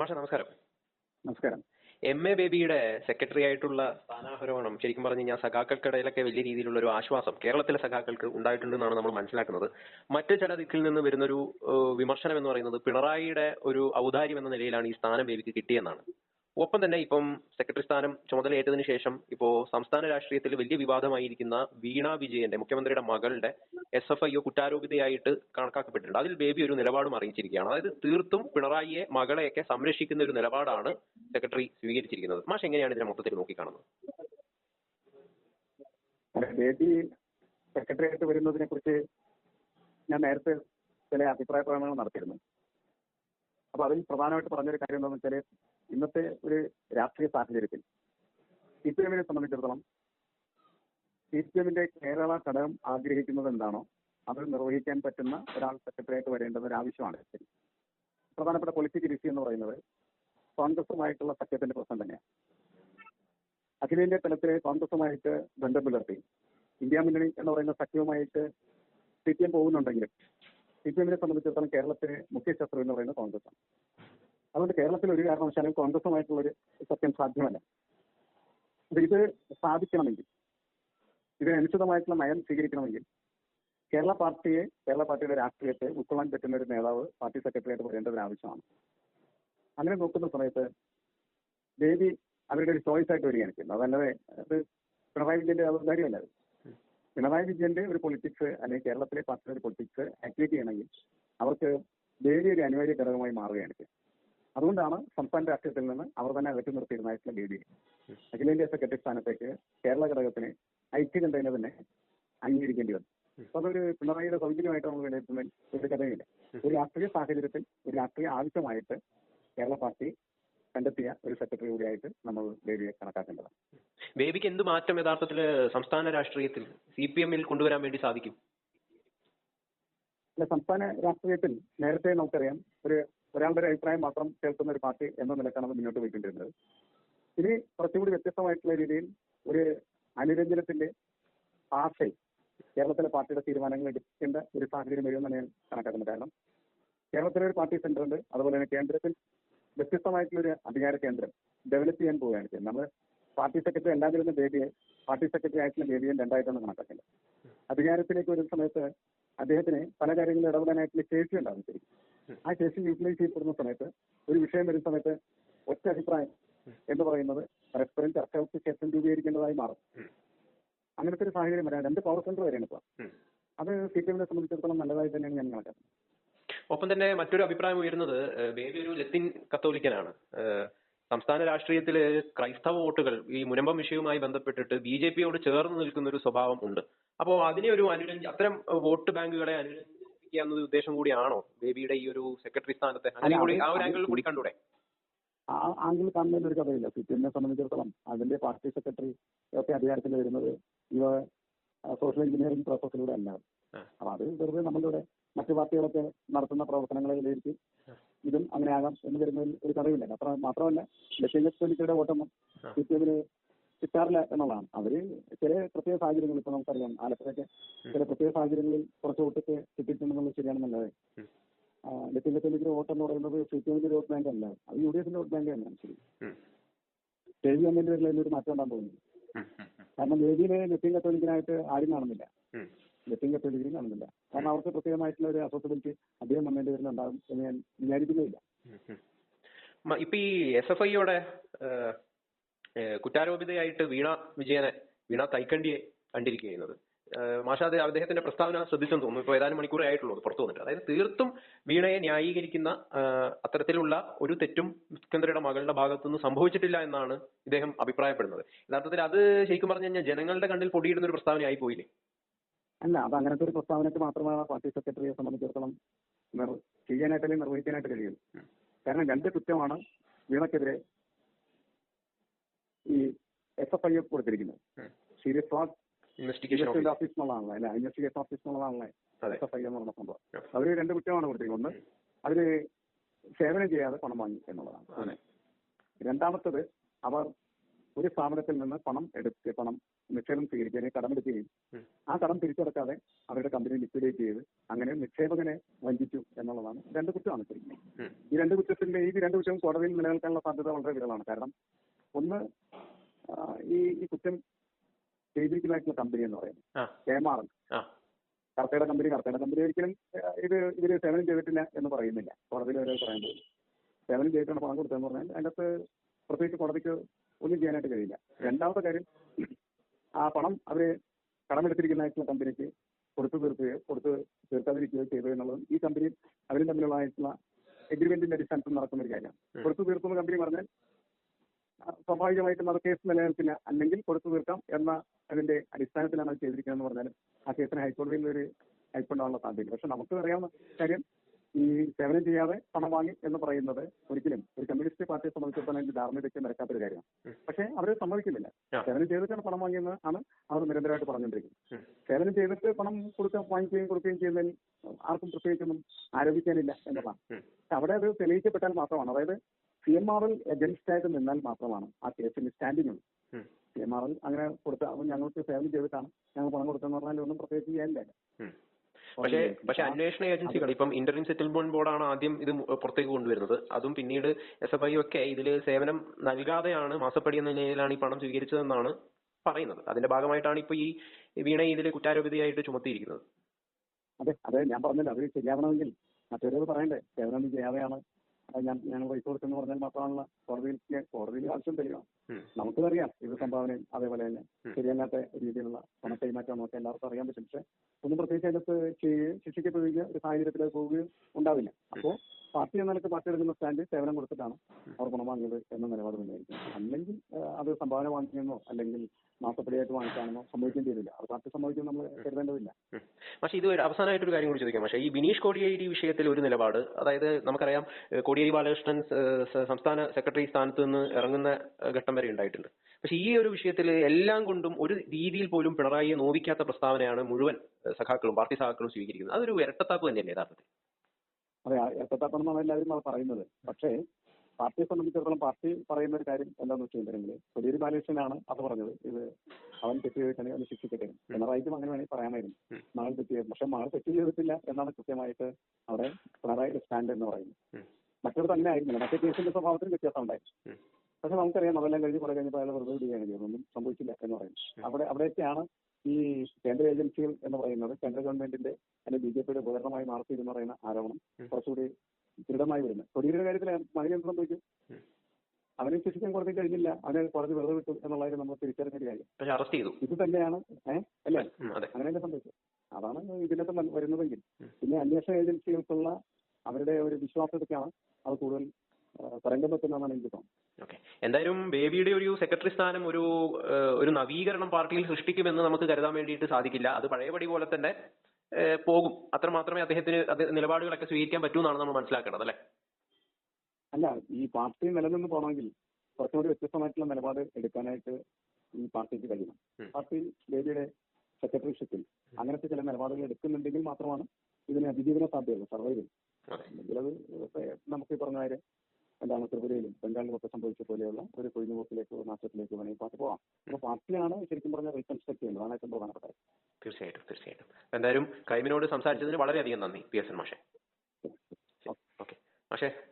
മാഷ നമസ്കാരം. നമസ്കാരം. എം എ ബേബിയുടെ സെക്രട്ടറി ആയിട്ടുള്ള സ്ഥാനാരോഹണം ശരിക്കും പറഞ്ഞു കഴിഞ്ഞാൽ സഖാക്കൾക്കിടയിലൊക്കെ വലിയ രീതിയിലുള്ള ഒരു ആശ്വാസം കേരളത്തിലെ സഖാക്കൾക്ക് ഉണ്ടായിട്ടുണ്ടെന്നാണ് നമ്മൾ മനസ്സിലാക്കുന്നത്. മറ്റു ചില ദിക്കിൽ നിന്ന് വരുന്നൊരു വിമർശനം എന്ന് പറയുന്നത് പിണറായിയുടെ ഒരു ഔദാര്യം എന്ന നിലയിലാണ് ഈ സ്ഥാനം ബേബിക്ക് കിട്ടിയെന്നാണ്. ഒപ്പം തന്നെ ഇപ്പം സെക്രട്ടറി സ്ഥാനം ചുമതലയേറ്റതിനു ശേഷം ഇപ്പോ സംസ്ഥാന രാഷ്ട്രീയത്തിൽ വലിയ വിവാദമായിരിക്കുന്ന വീണ വിജയന്റെ മുഖ്യമന്ത്രിയുടെ മകളുടെ എസ് എഫ് ഐ ഒ കുറ്റാരോപിതയായിട്ട് കണക്കാക്കപ്പെട്ടിട്ടുണ്ട്. അതിൽ ബേബി ഒരു നിലപാടും അറിയിച്ചിരിക്കുകയാണ്. അതായത് തീർത്തും പിണറായിയെ മകളെയൊക്കെ സംരക്ഷിക്കുന്ന ഒരു നിലപാടാണ് സെക്രട്ടറി സ്വീകരിച്ചിരിക്കുന്നത്. മാഷ് എങ്ങനെയാണ് ഇതിനെ മൊത്തത്തിൽ നോക്കിക്കാണുന്നത്? ബേബി സെക്രട്ടറി ആയിട്ട് വരുന്നതിനെ കുറിച്ച് ഞാൻ നേരത്തെ ചില അഭിപ്രായ പ്രകടനങ്ങൾ നടത്തിയിരുന്നു. അപ്പൊ അതിൽ പ്രധാനമായിട്ട് പറഞ്ഞൊരു കാര്യം എന്താണെന്ന് വെച്ചാൽ ഇന്നത്തെ ഒരു രാഷ്ട്രീയ സാഹചര്യത്തിൽ സി പി എമ്മിനെ സംബന്ധിച്ചിടത്തോളം സി പി എമ്മിന്റെ കേരള ഘടകം ആഗ്രഹിക്കുന്നത് എന്താണോ അത് നിർവഹിക്കാൻ പറ്റുന്ന ഒരാൾ സെക്രട്ടറി ആയിട്ട് വരേണ്ടത് ഒരു ആവശ്യമാണ്. പ്രധാനപ്പെട്ട പൊളിറ്റിക്കൽ ഇഷ്യൂ എന്ന് പറയുന്നത് കോൺഗ്രസുമായിട്ടുള്ള സഖ്യത്തിന്റെ പ്രശ്നം തന്നെയാണ്. അഖിലേന്ത്യാ തലത്തിൽ കോൺഗ്രസുമായിട്ട് ബന്ധം പുലർത്തി ഇന്ത്യ മുന്നണി എന്ന് പറയുന്ന സഖ്യവുമായിട്ട് സി പി എം പോകുന്നുണ്ടെങ്കിലും സി പി എമ്മിനെ സംബന്ധിച്ചിടത്തോളം കേരളത്തിലെ മുഖ്യ ശത്രു എന്ന് പറയുന്നത് കോൺഗ്രസാണ് അതുകൊണ്ട് കേരളത്തിൽ ഒരു കാരണവശാലും കോൺഗ്രസുമായിട്ടുള്ള ഒരു സത്യം സാധ്യമല്ല. അപ്പൊ ഇത് സാധിക്കണമെങ്കിൽ ഇതിനനുസൃതമായിട്ടുള്ള നയം സ്വീകരിക്കണമെങ്കിൽ കേരള പാർട്ടിയെ കേരള പാർട്ടിയുടെ രാഷ്ട്രീയത്തെ ഉൾക്കൊള്ളാൻ പറ്റുന്ന ഒരു നേതാവ് പാർട്ടി സെക്രട്ടറി ആയിട്ട് വരേണ്ടത് ആവശ്യമാണ്. അങ്ങനെ നോക്കുന്ന സമയത്ത് ബേബി അവരുടെ ഒരു ചോയ്സ് ആയിട്ട് വരികയാണ് ചെയ്യുന്നത്. അതല്ലാതെ അത് പിണറായി വിജയന്റെ ഔദാര്യമല്ല പിണറായി വിജയന്റെ ഒരു പൊളിറ്റിക്സ് അല്ലെങ്കിൽ കേരളത്തിലെ പാർട്ടിയുടെ ഒരു പൊളിറ്റിക്സ് ആക്ടിവേറ്റ് ചെയ്യണമെങ്കിൽ അവർക്ക് ബേബി ഒരു അനിവാര്യ ഘടകമായി മാറുകയാണ് അതുകൊണ്ടാണ് സംസ്ഥാന രാഷ്ട്രീയത്തിൽ നിന്ന് അവർ തന്നെ അകറ്റി നിർത്തിയിരുന്നായിട്ടുള്ള ബേബി അഖിലേന്ത്യാ സെക്രട്ടറി സ്ഥാനത്തേക്ക് കേരള ഘടകത്തിന് ഐക്യകണ്ഠേന തന്നെ അംഗീകരിക്കേണ്ടി വന്നു. അപ്പൊ അതൊരു പിണറായിയുടെ സൗജന്യമായിട്ട് നമ്മൾ വിലയിരുത്തുന്ന ഒരു കഥയില്ല ഒരു രാഷ്ട്രീയ സാഹചര്യത്തിൽ ഒരു രാഷ്ട്രീയ ആവശ്യമായിട്ട് കേരള പാർട്ടി കണ്ടെത്തിയ ഒരു സെക്രട്ടറി കൂടിയായിട്ട് നമ്മൾ ബേബിയെ കണക്കാക്കേണ്ടതാണ്. ബേബിക്ക് എന്ത് മാറ്റം യഥാർത്ഥത്തിൽ സംസ്ഥാന രാഷ്ട്രീയത്തിൽ സി പി എമ്മിൽ കൊണ്ടുവരാൻ വേണ്ടി സാധിക്കും? സംസ്ഥാന രാഷ്ട്രീയത്തിൽ നേരത്തെ നമുക്കറിയാം ഒരു ഒരാളുടെ ഒരു അഭിപ്രായം മാത്രം കേൾക്കുന്ന ഒരു പാർട്ടി എന്ന നിലക്കാണ് അത് മുന്നോട്ട് പോയിക്കൊണ്ടിരുന്നത്. ഇനി കുറച്ചുകൂടി വ്യത്യസ്തമായിട്ടുള്ള രീതിയിൽ ഒരു അനുരഞ്ജനത്തിന്റെ ആശയം കേരളത്തിലെ പാർട്ടിയുടെ തീരുമാനങ്ങൾ എടുക്കേണ്ട ഒരു സാഹചര്യം വരുമെന്നാണ് ഞാൻ കണക്കാക്കുന്നത്. കാരണം കേരളത്തിലെ ഒരു പാർട്ടി സെന്റർ ഉണ്ട് അതുപോലെ തന്നെ കേന്ദ്രത്തിൽ വ്യത്യസ്തമായിട്ടുള്ള ഒരു അധികാര കേന്ദ്രം ഡെവലപ്പ് ചെയ്യാൻ പോവുകയാണ് ചെയ്യുന്നത്. നമ്മൾ പാർട്ടി സെക്രട്ടറി അല്ലാതിരുന്ന ബേബിയെ പാർട്ടി സെക്രട്ടറി ആയിട്ടുള്ള ബേബിയെ രണ്ടായിട്ടാണ് കണക്കാക്കുന്നത് അധികാരത്തിലേക്ക് വരുന്ന സമയത്ത് അദ്ദേഹത്തിന് പല കാര്യങ്ങളും ഇടപെടാനായിട്ടുള്ള ശേഷി ഉണ്ടാകും ശരി ആ ശേഷി യൂട്ടിലൈസ് ചെയ്യപ്പെടുന്ന സമയത്ത് ഒരു വിഷയം വരുന്ന സമയത്ത് ഒറ്റ അഭിപ്രായം എന്ന് പറയുന്നത് പരസ്പരം ചർച്ചകൾക്ക് ശേഷം രൂപീകരിക്കേണ്ടതായി മാറും. അങ്ങനത്തെ ഒരു സാഹചര്യം വരാൻ രണ്ട് പവർ സെന്റർ വരെയാണ് ഇപ്പോൾ. അത് സി പി എമ്മിനെ സംബന്ധിച്ചിടത്തോളം നല്ലതായി തന്നെയാണ് ഞാൻ കണക്കാക്കുന്നത്. ഒപ്പം തന്നെ മറ്റൊരു അഭിപ്രായം ഉയരുന്നത് ബേബി ഒരു ലത്തിൻ കത്തോലിക്കനാണ്. സംസ്ഥാന രാഷ്ട്രീയത്തിൽ ക്രൈസ്തവ വോട്ടുകൾ ഈ മുനമ്പം വിഷയവുമായി ബന്ധപ്പെട്ടിട്ട് ബി ജെ പിയോട് ചേർന്ന് നിൽക്കുന്ന ഒരു സ്വഭാവം ഉണ്ട്. അപ്പോ അതിനെ ഒരു അനുരഞ്ജ അത്തരം വോട്ട് ബാങ്കുകളെ അനുരഞ്ജിപ്പിക്കുക എന്നത് ഉദ്ദേശം കൂടിയാണോ? ബേബിയുടെ ഈ ഒരു സെക്രട്ടറി സ്ഥാനത്തെ കൂടി ആ ഒരു ആംഗിളിൽ കൂടി കണ്ടൂടെ? ആ ആംഗിൾ കാണുന്നതിൽ ഒരു കഥയില്ല. സിറ്റിനെ പി എമ്മിനെ സംബന്ധിച്ചിടത്തോളം അതിന്റെ പാർട്ടി സെക്രട്ടറി ഒക്കെ അധികാരത്തിൽ വരുന്നത് ഇവ സോഷ്യൽ എഞ്ചിനീയറിംഗ് പ്രോസസ്സിലൂടെ അല്ല. അപ്പൊ അത് വെറുതെ നമ്മളിവിടെ മറ്റു പാർട്ടികളൊക്കെ നടത്തുന്ന പ്രവർത്തനങ്ങളെ വിലയിരുത്തി ഇതും അങ്ങനെ ആകാം എന്ന് വരുന്നതിൽ ഒരു തടവില്ല അത്ര മാത്രമല്ല ലക്ഷ്യം കത്തോലിക്കയുടെ വോട്ടൊന്നും ആ. സി പി എമ്മിന് കിട്ടാറില്ല എന്നുള്ളതാണ്. അവർ ചില പ്രത്യേക സാഹചര്യങ്ങൾ ഇപ്പൊ നമുക്കറിയാം. ആലപ്പുഴയ്ക്ക് ചില പ്രത്യേക സാഹചര്യങ്ങളിൽ കുറച്ച് വോട്ടൊക്കെ കിട്ടിയിട്ടുണ്ടെന്നുള്ളത് ശരിയാണെന്നുള്ളത് ഉം. ലക്ഷ്യം കത്തോലിക്കയുടെ വോട്ട് എന്ന് പറയുന്നത് സി പി എമ്മിന്റെ വോട്ട് ബാങ്ക് അല്ല. അത് യു ഡി എഫിന്റെ വോട്ട് ബാങ്ക് തന്നെയാണ് ശരി. ഉം. കെ വി എമ്മിന്റെ പേരിൽ അതിനൊരു മാറ്റം ഉണ്ടാകാൻ ഉം, കാരണം വേദിയിലെ ലക്ഷ്യം കത്തോലിക്കനായിട്ട് ആരും കാണുന്നില്ല. ലത്തീൻ കത്തോലിക്കനും കാണുന്നില്ല. കാരണം അവർക്ക് പ്രത്യേകമായിട്ടുള്ള ഒരു അസോസിബിലിറ്റി അദ്ദേഹം വന്നതിന്റെ പേരിൽ ഉണ്ടാകും എന്ന് ഞാൻ വിചാരിക്കുന്നില്ല ഇപ്പൊ ഈ എസ് എഫ് ഐയോടെ കുറ്റാരോപിതയായിട്ട് വീണ വിജയനെ വീണ തൈക്കണ്ടിയെ കണ്ടിരിക്കുന്നത് മാഷാദ് അദ്ദേഹത്തിന്റെ പ്രസ്താവന ശ്രദ്ധിച്ചെന്ന് തോന്നുന്നു. ഇപ്പൊ ഏതാനും മണിക്കൂറേ ആയിട്ടുള്ളൂ പുറത്തു വന്നിട്ട്. അതായത് തീർത്തും വീണയെ ന്യായീകരിക്കുന്ന അത്തരത്തിലുള്ള ഒരു തെറ്റും മുഖ്യമന്ത്രിയുടെ മകളുടെ ഭാഗത്തുനിന്ന് സംഭവിച്ചിട്ടില്ല എന്നാണ് ഇദ്ദേഹം അഭിപ്രായപ്പെടുന്നത്. യഥാർത്ഥത്തിൽ അത് ശരിക്കും പറഞ്ഞു കഴിഞ്ഞാൽ ജനങ്ങളുടെ കണ്ണിൽ പൊടിയിടുന്ന ഒരു പ്രസ്താവനയായി പോയില്ലേ? അല്ല അത് അങ്ങനത്തെ ഒരു പ്രസ്താവനയ്ക്ക് മാത്രമാണ് പാർട്ടി സെക്രട്ടറിയെ സംബന്ധിച്ചിടത്തോളം നിർ- ചെയ്യാനായിട്ട് അല്ലെങ്കിൽ നിർവഹിക്കാനായിട്ട് കഴിയും. കാരണം രണ്ട് കുറ്റമാണ് വീണക്കെതിരെ ഈ എസ് എഫ് ഐ എഫ് കൊടുത്തിരിക്കുന്നത്. Serious investigation office. എന്നുള്ളതാണല്ലേ അല്ല ഇൻവെസ്റ്റിഗേഷൻ ഓഫീസ് എന്നുള്ളതാണല്ലേ എസ് എഫ് ഐ എന്ന് പറഞ്ഞ സംഭവം. അവർ അവർ രണ്ട് കുറ്റമാണ് കൊടുത്തിരിക്കുന്നത്. ഒന്ന് അവർ സേവനം ചെയ്യാതെ പണം വാങ്ങി എന്നുള്ളതാണ്. രണ്ടാമത്തത് അവർ ഒരു സ്ഥാപനത്തിൽ നിന്ന് പണം എടുത്ത് പണം നിക്ഷേപം സ്വീകരിക്കുകയും കടമെടുക്കുകയും ഉം. ആ കടം തിരിച്ചടക്കാതെ അവരുടെ കമ്പനി ലിക്വിഡേറ്റ് ചെയ്ത് അങ്ങനെ നിക്ഷേപകനെ വഞ്ചിച്ചു എന്നുള്ളതാണ്. രണ്ട് കുറ്റമാണ് ശരിക്കും ഈ രണ്ട് കുറ്റത്തിന്റെ ഈ രണ്ട് കുറ്റവും കോടതിയിൽ നിലനിൽക്കാനുള്ള സാധ്യത വളരെ വിരളാണ് കാരണം ഒന്ന് ഈ ഈ കുറ്റം ചെയ്തിരിക്കുന്നതായിട്ടുള്ള കമ്പനി എന്ന് പറയുന്നത് ആ. കർത്തയുടെ കമ്പനി കർത്തയുടെ കമ്പനി ഒരിക്കലും ഇത് ഇവർ സേവനം ചെയ്തിട്ടില്ല എന്ന് പറയുന്നില്ല. കോടതിയിൽ അവരെ പറയാൻ പോകും സേവനം ചെയ്തിട്ടാണ് പണം കൊടുത്തതെന്ന് പറഞ്ഞാൽ അതിനകത്ത് പ്രത്യേകിച്ച് കോടതിക്ക് ഒന്നും ചെയ്യാനായിട്ട് കഴിയില്ല. രണ്ടാമത്തെ കാര്യം ആ പണം അവർ കടമെടുത്തിരിക്കുന്നതായിട്ടുള്ള കമ്പനിക്ക് കൊടുത്തു തീർക്കുകയോ കൊടുത്ത് തീർക്കാതിരിക്കുകയോ ചെയ്തു എന്നുള്ളതും ഈ കമ്പനി അവരും തമ്മിലുള്ളതായിട്ടുള്ള എഗ്രിമെന്റിന്റെ അടിസ്ഥാനത്തിൽ നടക്കുന്ന ഒരു കാര്യമാണ്. കൊടുത്തു തീർക്കുന്ന കമ്പനി പറഞ്ഞാൽ സ്വാഭാവികമായിട്ടും അത് കേസ് നിലനിൽക്കില്ല. അല്ലെങ്കിൽ കൊടുത്തു തീർക്കാം എന്ന അതിന്റെ അടിസ്ഥാനത്തിലാണ് അത് ചെയ്തിരിക്കുന്നത് പറഞ്ഞാലും ആ കേസിന് ഹൈക്കോടതിയിൽ ഒരു ഹൈക്കോണ്ടാനുള്ള സാധ്യത പക്ഷെ നമുക്ക് അറിയാവുന്ന കാര്യം ഈ സേവനം ചെയ്യാതെ പണം വാങ്ങി എന്ന് പറയുന്നത് ഒരിക്കലും ഒരു കമ്മ്യൂണിസ്റ്റ് പാർട്ടിയെ സംബന്ധിച്ചിടത്തോളം അതിന്റെ ധാർമ്മികതയ്ക്ക് നിരക്കാത്ത ഒരു കാര്യമാണ്. പക്ഷെ അവർ സമ്മതിക്കുന്നില്ല. സേവനം ചെയ്തിട്ടാണ് പണം വാങ്ങിയെന്ന് ആണ് അവർ നിരന്തരമായിട്ട് പറഞ്ഞുകൊണ്ടിരിക്കുന്നത്. സേവനം ചെയ്തിട്ട് പണം കൊടുക്കാൻ വാങ്ങിക്കുകയും കൊടുക്കുകയും ചെയ്യുന്നതിൽ ആർക്കും പ്രത്യേകിച്ചൊന്നും ആരോപിക്കാനില്ല എന്നുള്ളതാണ് അവിടെ അത് തെളിയിക്കപ്പെട്ടാൽ മാത്രമാണ് അതായത് C M R L against ആയിട്ട് നിന്നാൽ മാത്രമാണ് ആ കേസിന് സ്റ്റാൻഡിംഗ് ഉള്ളൂ ഉം. സി എം ആർ എൽ അങ്ങനെ കൊടുത്ത ഞങ്ങൾക്ക് സേവനം ചെയ്തിട്ടാണ് ഞങ്ങൾ പണം കൊടുത്തെന്ന് പറഞ്ഞാൽ ഒന്നും പ്രത്യേകിച്ച് ചെയ്യാനില്ല. പക്ഷേ പക്ഷേ അന്വേഷണ ഏജൻസികൾ ഇപ്പം ഇന്റർവ്യൂ സെറ്റിൽമെന്റ് ബോർഡാണ് ആദ്യം ഇത് പുറത്തേക്ക് കൊണ്ടുവരുന്നത്. അതും പിന്നീട് എസ് എഫ് ഐ ഒക്കെ ഇതിൽ സേവനം നൽകാതെയാണ് മാസപ്പടി എന്ന നിലയിലാണ് ഈ പണം സ്വീകരിച്ചതെന്നാണ് പറയുന്നത്. അതിന്റെ ഭാഗമായിട്ടാണ് ഇപ്പൊ ഈ വീണ ഇതിൽ കുറ്റാരോപിതയായിട്ട് ചുമത്തിയിരിക്കുന്നത്. അതെ അതെ ഞാൻ പറഞ്ഞല്ലോ അത് ശരിയാവണമെങ്കിൽ മറ്റൊരു പറയണ്ടേ സേവനം ചെയ്യാതെയാണ് ഞാൻ ഞങ്ങൾ പൈസ കൊടുത്തെന്ന് പറഞ്ഞാൽ മാത്രമാണല്ലോ കോടതിയിൽ കോടതിയിൽ ആവശ്യം തെളിയണം നമുക്കും നമുക്കറിയാം ഇത് സംഭാവനയും അതേപോലെ തന്നെ. ശരിയല്ലാത്ത രീതിയിലുള്ള പണം കൈമാറ്റം നമുക്ക് എല്ലാവർക്കും അറിയാൻ പറ്റും. പക്ഷെ ഒന്നും പ്രത്യേകിച്ച് അതിനകത്ത് ശിക്ഷിക്കപ്പെടുകയോ ഒരു സാഹചര്യത്തിൽ പോവുകയോ ഉണ്ടാവില്ല. അപ്പോൾ പാർട്ടി എന്ന നിലയ്ക്ക് പാർട്ടി എടുക്കുന്ന സ്റ്റാൻഡ് സേവനം കൊടുത്തിട്ടാണ് അവർ പണം വാങ്ങിയത് എന്ന നിലപാട് തന്നെയായിരിക്കും. അല്ലെങ്കിൽ അത് സംഭാവന വാങ്ങിക്കുന്നോ അല്ലെങ്കിൽ മാസപ്പടിയായിട്ട് വാങ്ങിക്കാണെന്നോ സംഭവിക്കുകയും വരില്ല പാർട്ടി സംഭവിക്കും നമ്മൾ കരുതേണ്ടതില്ല. പക്ഷെ ഇത് ഒരു അവസാനമായിട്ടൊരു കാര്യം കൂടി ചോദിക്കാം. പക്ഷേ ഈ ബിനീഷ് കോടിയേരി വിഷയത്തിൽ ഒരു നിലപാട് അതായത് നമുക്കറിയാം കോടിയേരി ബാലകൃഷ്ണൻ സംസ്ഥാന സെക്രട്ടറി സ്ഥാനത്ത് നിന്ന് ഇറങ്ങുന്ന ഘട്ടം വരെ ഉണ്ടായിട്ടുണ്ട്. പക്ഷെ ഈ ഒരു വിഷയത്തിൽ എല്ലാം കൊണ്ടും ഒരു രീതിയിൽ പോലും പിണറായിയെ നോവിക്കാത്ത പ്രസ്താവനയാണ് മുഴുവൻ സഖാക്കളും പാർട്ടി സഖാക്കളും സ്വീകരിക്കുന്നത്. അതൊരു ഇരട്ടത്താപ്പ് തന്നെയല്ലേ യഥാർത്ഥത്തിൽ? അതെ എത്തത്താപ്പെന്നാണ് എല്ലാവരും പറയുന്നത്. പക്ഷേ പാർട്ടിയെ സംബന്ധിച്ചിടത്തോളം പാർട്ടി പറയുന്ന ഒരു കാര്യം എന്താണെന്ന് വെച്ചിട്ടുണ്ടെങ്കിൽ കൊടിയേരി ബാലകൃഷ്ണനാണ് അത് പറഞ്ഞത്. ഇത് അവൻ തെറ്റ് ചെയ്തിട്ടാണ് അവന് ശിക്ഷിക്കട്ടെ. പിണറായിക്കും അങ്ങനെ വേണമെങ്കിൽ പറയാമായിരുന്നു. മകൻ തെറ്റ് ചെയ്തു. പക്ഷെ മകൾ തെറ്റ് ചെയ്തിട്ടില്ല എന്നാണ് കൃത്യമായിട്ട് അവിടെ പിണറായിയുടെ സ്റ്റാൻഡ് എന്ന് പറയുന്നത്. മറ്റൊരു തന്നെ ആയിരുന്നില്ല മറ്റേ കേസിന്റെ സ്വഭാവത്തിന് വ്യത്യാസം ഉണ്ടായി പക്ഷെ നമുക്കറിയാം അതെല്ലാം കഴിഞ്ഞ് കുറെ കഴിഞ്ഞപ്പോൾ അയാൾ വെറുതെ വിടുകയാണ് ചെയ്തത്. ഒന്നും സംഭവിച്ചില്ല എന്ന് പറയുന്നത്. അവിടെ അവിടെയൊക്കെയാണ് ഈ കേന്ദ്ര ഏജൻസികൾ എന്ന് പറയുന്നത്. കേന്ദ്ര ഗവൺമെന്റിന്റെ അല്ലെങ്കിൽ ബി ജെ പിയുടെ ഉപകരണമായി മാർത്തി എന്ന് പറയുന്ന ആരോപണം കുറച്ചുകൂടി ദൃഢമായി വരുന്നത് കൊടിയുടെ കാര്യത്തിൽ മകനെ എന്ത് സംഭവിക്കും അവനെ ശിക്ഷിക്കാൻ കോടതി കഴിഞ്ഞില്ല. അവനെ കുറച്ച് വെറുതെ വിട്ടു എന്നുള്ളതായിരുന്നു നമ്മൾ തിരിച്ചറിഞ്ഞ ഒരു കാര്യം അറസ്റ്റ് ചെയ്തു. ഇത് തന്നെയാണ് ഏഹ് അല്ലേ? അങ്ങനെയല്ലേ സംഭവിച്ചത്. അതാണ് ഇതിനകത്ത് വരുന്നതെങ്കിൽ. പിന്നെ അന്വേഷണ ഏജൻസികൾക്കുള്ള അവരുടെ ഒരു വിശ്വാസത്തൊക്കെയാണ് അത് കൂടുതൽ ആ, തരംഗം വെക്കുന്നതെന്നാണ് എനിക്ക് തോന്നുന്നത്. എന്തായാലും ബേബിയുടെ ഒരു സെക്രട്ടറി സ്ഥാനം ഒരു ഒരു നവീകരണം പാർട്ടിയിൽ സൃഷ്ടിക്കുമെന്ന് നമുക്ക് കരുതാൻ വേണ്ടിയിട്ട് സാധിക്കില്ല. അത് പഴയപടി പോലെ തന്നെ പോകും. അത്ര മാത്രമേ അദ്ദേഹത്തിന് നിലപാടുകളൊക്കെ സ്വീകരിക്കാൻ പറ്റൂ എന്നാണ് നമ്മൾ മനസ്സിലാക്കേണ്ടത് അല്ലെ? അല്ല ഈ പാർട്ടി നിലനിന്ന് പോകണമെങ്കിൽ കുറച്ചുകൂടി വ്യത്യസ്തമായിട്ടുള്ള നിലപാട് എടുക്കാനായിട്ട് ഈ പാർട്ടിക്ക് കഴിയണം. പാർട്ടി ബേബിയുടെ സെക്രട്ടറിഷിപ്പിൽ അങ്ങനത്തെ ചില നിലപാടുകൾ എടുക്കുന്നുണ്ടെങ്കിൽ മാത്രമാണ് ഇതിന് അതിജീവന സാധ്യതയുള്ളൂ സർവൈവൽ അതെ. അല്ലെങ്കിൽ അത് നമുക്ക് ഈ പറഞ്ഞ കാര്യം എന്താണ് ത്രിപുരയിലും ബംഗാളിലുമൊക്കെ സംഭവിച്ച പോലെയുള്ള ഒരു കൊഴിഞ്ഞുപോക്കിലേക്കോ നാശത്തിലേക്കോ വേണമെങ്കിൽ പാർട്ടി പോവാം അപ്പൊ പാർട്ടിയാണ് ശരിക്കും പറഞ്ഞാൽ റീകൺസ്ട്രക്ട് ചെയ്യുന്നത് അതാണ് ഏറ്റവും പ്രധാനപ്പെട്ട തീർച്ചയായിട്ടും തീർച്ചയായിട്ടും. എന്തായാലും കൈമിനോട് സംസാരിച്ചതിന് വളരെയധികം നന്ദി പി എസ് എൻ മാഷെ. ഓക്കെ. മാഷെ